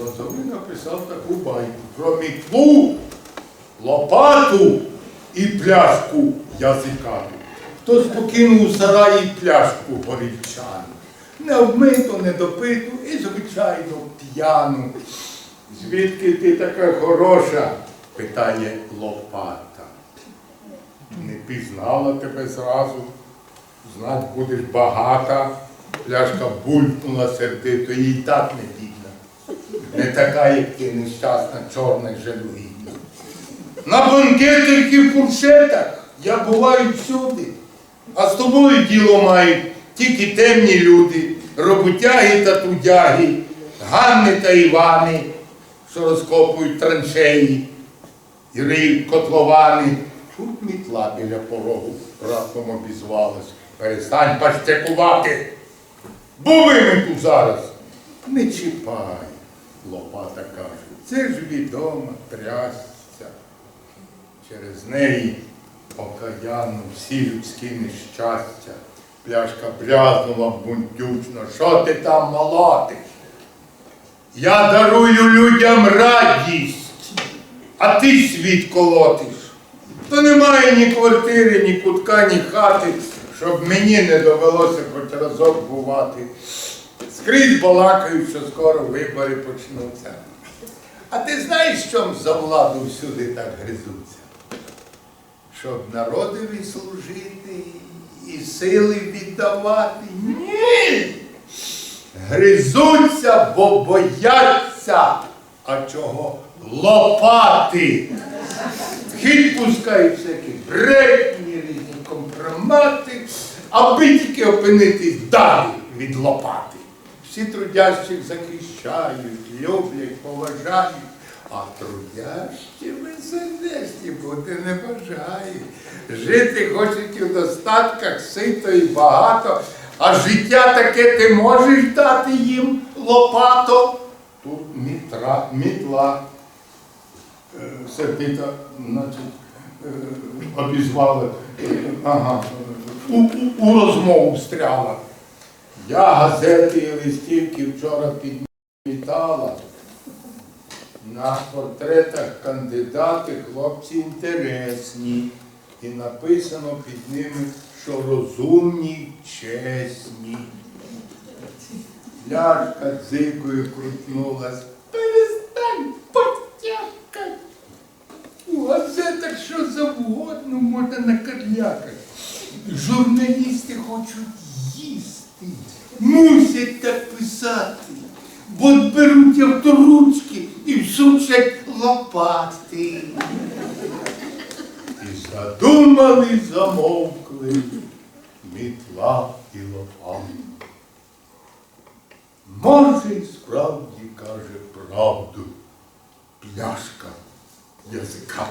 Лозовий написав таку байку про мітлу, лопату і пляшку язикату. Хтось покинув у сараї пляшку горівчану. Не допиту і, звичайно, п'яну. Звідки ти така хороша? питає лопата. Не пізнала тебе зразу, знать будеш багата. Пляшка булькнула сердито, їй так не бідна. Не така, як ти нещасна, чорна жалюгідна. На банкетах і фуршетах я буваю всюди, а з тобою діло мають тільки темні люди, роботяги та трудяги, Ганни та Івани, що розкопують траншеї і риють котловани. Тут мітла біля порогу раптом обізвалась. Перестань пащекувати. Були ми тут зараз. Не чіпай, лопата каже. Це ж відома трясця. Через неї покаянно всі людські нещастя. Пляшка брязнула бунтючно. Що ти там молотиш? Я дарую людям радість, а ти світ колотиш. То немає ні квартири, ні кутка, ні хати, щоб мені не довелося хоч разок бувати. Скрізь балакають, що скоро вибори почнуться. А ти знаєш, чому за владу всюди так гризуться? Щоб народові служити і сили віддавати. Ні! Гризуться, бо бояться. А чого? Лопати. Хід пускають всякі брехні, різні компромати, аби тільки опинитись далі від лопати. Всі трудящих захищають, люблять, поважають, а трудящі безсердечні бути не бажають. Жити хочуть у достатках, сито і багато, а життя таке ти можеш дати їм лопато. Тут мітра, мітла е, сердито, значить, е, обізвали, е, ага, у, у, у розмову встряла. Я газети і листівки вчора підмітала. На портретах кандидати хлопці інтересні. І написано під ними, що розумні, чесні. Ляшка дзикою крутнулась. Перестань потякать. У газетах що завгодно можна накарлякати. Журналісти хочуть їсти, мусять так писати, бо беруть авторучки і всучать лопати. І задумали, замовкли мітла і лопата. Може, і справді каже правду пляшка язика.